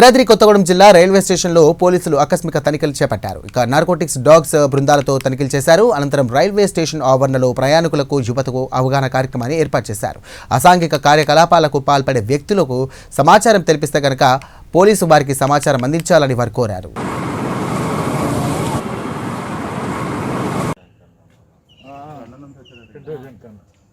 భద్రాద్రి కొత్తగూడెం జిల్లా రైల్వే స్టేషన్లో పోలీసులు ఆకస్మిక తనిఖీలు చేపట్టారు ఇక నార్కోటిక్స్ డాగ్స్ బృందాలతో తనిఖీలు చేశారు అనంతరం రైల్వే స్టేషన్ ఆవరణలో ప్రయాణికులకు యువతకు అవగాహన కార్యక్రమాన్ని ఏర్పాటు చేశారు అసాంఘిక కార్యకలాపాలకు పాల్పడే వ్యక్తులకు సమాచారం తెలిపిస్తే కనుక పోలీసు వారికి సమాచారం అందించాలని వారు కోరారు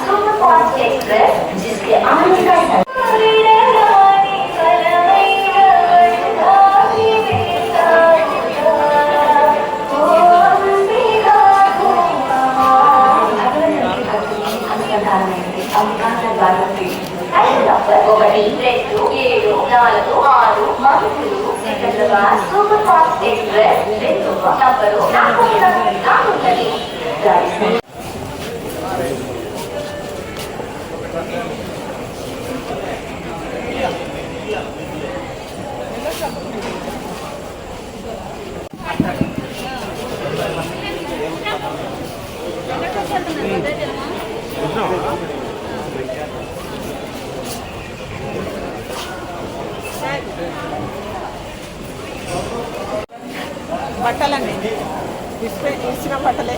सुपरफास्ट एक्सप्रेस जिसके आने का ఒకటి రెండు ఏడు నాలుగు ఆరు మనుషులు సికింద్రాబాద్ సూపర్ ఫాస్ట్ ఎక్స్ప్రెస్ రెండు నంబరు బట్టలండి. ఇస్తే ఇచ్చిన బట్టలే.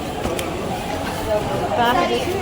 స్నానం చేసి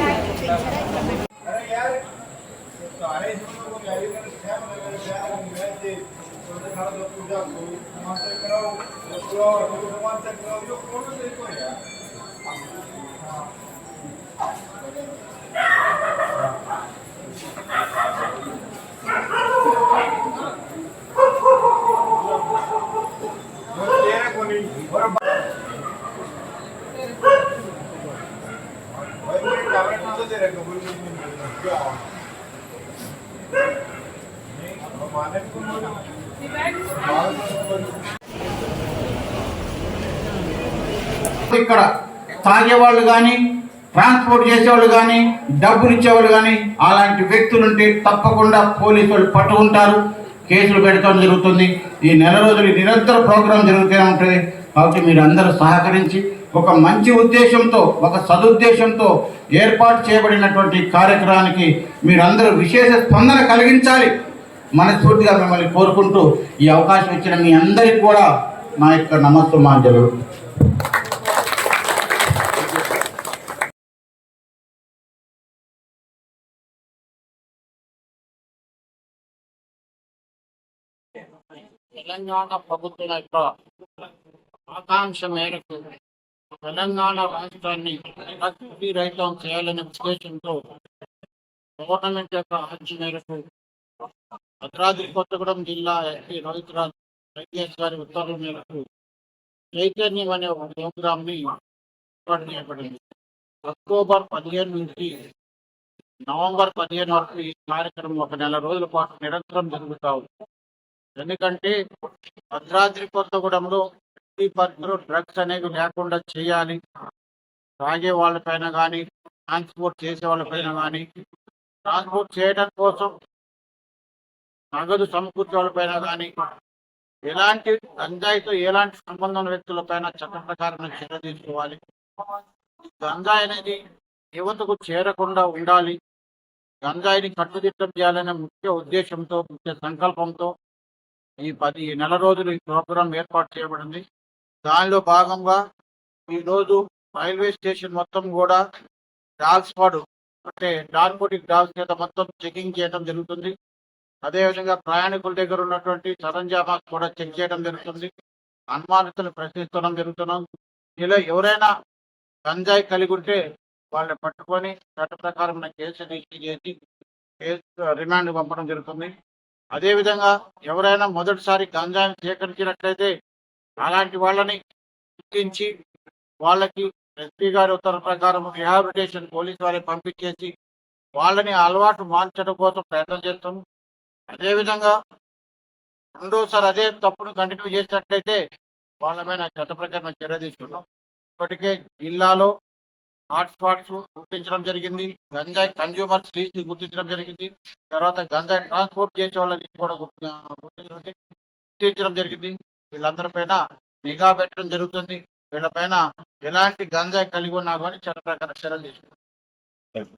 ఇక్కడ తాగేవాళ్ళు కానీ ట్రాన్స్పోర్ట్ చేసేవాళ్ళు కానీ డబ్బులు ఇచ్చేవాళ్ళు కానీ అలాంటి వ్యక్తులుంటే తప్పకుండా పోలీసు వాళ్ళు పట్టుకుంటారు. కేసులు పెడతాం జరుగుతుంది. ఈ నెల రోజులు నిరంతర ప్రోగ్రాం జరుగుతూనే ఉంటుంది. కాబట్టి మీరు అందరూ సహకరించి ఒక మంచి ఉద్దేశంతో ఒక సదుద్దేశంతో ఏర్పాటు చేయబడినటువంటి కార్యక్రమానికి మీరందరూ విశేష స్పందన కలిగించాలి. మనస్ఫూర్తిగా మిమ్మల్ని కోరుకుంటూ ఈ అవకాశం ఇచ్చిన మీ అందరికీ కూడా నా యొక్క నమస్సుమాంజలు. తెలంగాణ ప్రభుత్వం యొక్క ఆకాంక్ష మేరకు తెలంగాణ రాష్ట్రాన్ని అభివృద్ధి రైతాం చేయాలనే ఉద్దేశంతో గవర్నమెంట్ యొక్క ఆర్జీ మేరకు భద్రాద్రి కొత్తగూడెం జిల్లా ఎస్పీ రవితరాజ్ ఐపీఎస్ గారి ఉత్తర్వుల మేరకు చైతన్యం అనే ఒక ప్రోగ్రామ్ని ఏర్పాటు చేయబడింది. అక్టోబర్ పదిహేను నుంచి నవంబర్ పదిహేను వరకు ఈ కార్యక్రమం ఒక నెల రోజుల పాటు నిరంతరం జరుగుతా ఉంది. ఎందుకంటే భద్రాద్రి కొత్తగూడెంలో ఎట్టి పరిస్థితుల్లో డ్రగ్స్ అనేవి లేకుండా చేయాలి. తాగే వాళ్ళపైన కానీ ట్రాన్స్పోర్ట్ చేసే వాళ్ళపైన కానీ ట్రాన్స్పోర్ట్ చేయడం కోసం నగదు సమకూర్చే వాళ్ళపైన కానీ ఎలాంటి గంజాయితో ఎలాంటి సంబంధం వ్యక్తులపైన చట్ట ప్రకారం చర్య తీసుకోవాలి. గంజాయి అనేది యువతకు చేరకుండా ఉండాలి. గంజాయిని కట్టుదిట్టం చేయాలనే ముఖ్య ఉద్దేశంతో ముఖ్య సంకల్పంతో ఈ పది నెల రోజులు ఈ ప్రోగ్రాం ఏర్పాటు చేయబడింది. దానిలో భాగంగా ఈ రోజు రైల్వే స్టేషన్ మొత్తం కూడా డాగ్స్ పాడు అంటే నార్కోటిక్ డాగ్స్ చేత మొత్తం చెకింగ్ చేయడం జరుగుతుంది. అదేవిధంగా ప్రయాణికుల దగ్గర ఉన్నటువంటి సరంజామా కూడా చెక్ చేయడం జరుగుతుంది. అనుమానితులు ప్రశ్నించడం జరుగుతున్నాం. ఇలా ఎవరైనా గంజాయి కలిగి ఉంటే వాళ్ళని పట్టుకొని చట్ట ప్రకారం కేసు రిజిస్టర్ చేసి కేసు రిమాండ్ పంపడం జరుగుతుంది. అదేవిధంగా ఎవరైనా మొదటిసారి గంజాయిని సేకరించినట్లయితే అలాంటి వాళ్ళని గుర్తించి వాళ్ళకి ఎస్పీ గారి ఉత్తర ప్రకారం రిహాబిలిటేషన్ పోలీస్ వారికి పంపించేసి వాళ్ళని అలవాటు మార్చడం కోసం ప్రయత్నం చేస్తాం అదేవిధంగా రెండోసారి అదే తప్పును కంటిన్యూ చేసినట్లయితే వాళ్ళ మీద చట్ట ప్రకారం చర్య తీసుకున్నాం. ఇప్పటికే జిల్లాలో హాట్స్పాట్స్ గుర్తించడం జరిగింది. గంజాయి కన్జ్యూమర్స్ లీస్ట్ గుర్తించడం జరిగింది. తర్వాత గంజాయి ట్రాన్స్పోర్ట్ చేసే వాళ్ళని కూడా గుర్తి- గుర్తించడం గుర్తించడం జరిగింది. వీళ్ళందరి పైన నిఘా పెట్టడం జరుగుతుంది. వీళ్ళపైన ఎలాంటి గంజాయి కలిగి ఉన్నా కానీ చట్ట ప్రకారం చర్యలు తీసుకుంటాం